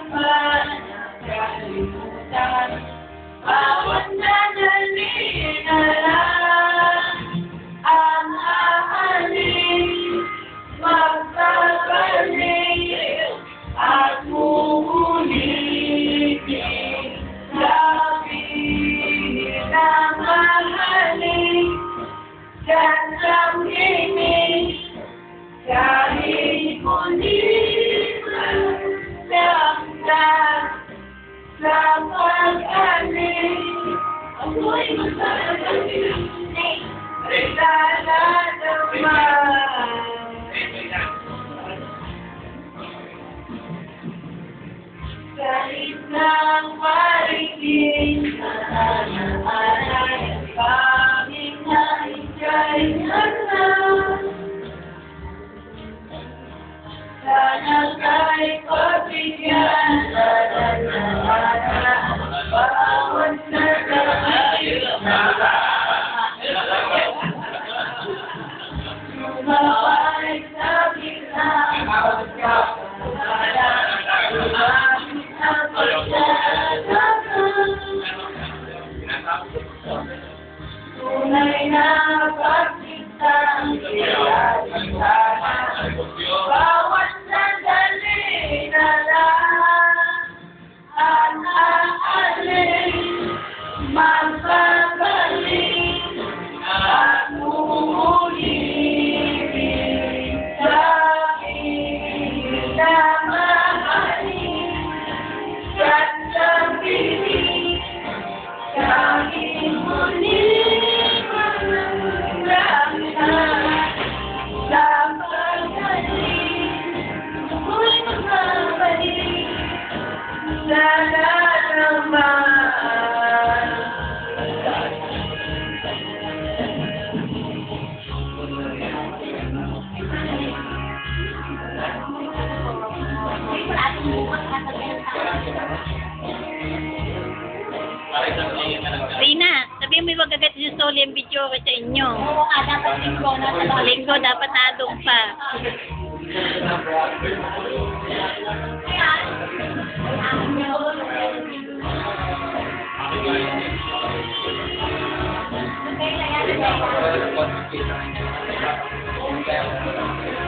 Mama. Kahit na parigin na Rina, sabi mo wag agad yung soli ang video ko sa inyo. Oo nga, dapat linggo na talaga. Linggo, dapat nadong pa. Thank you.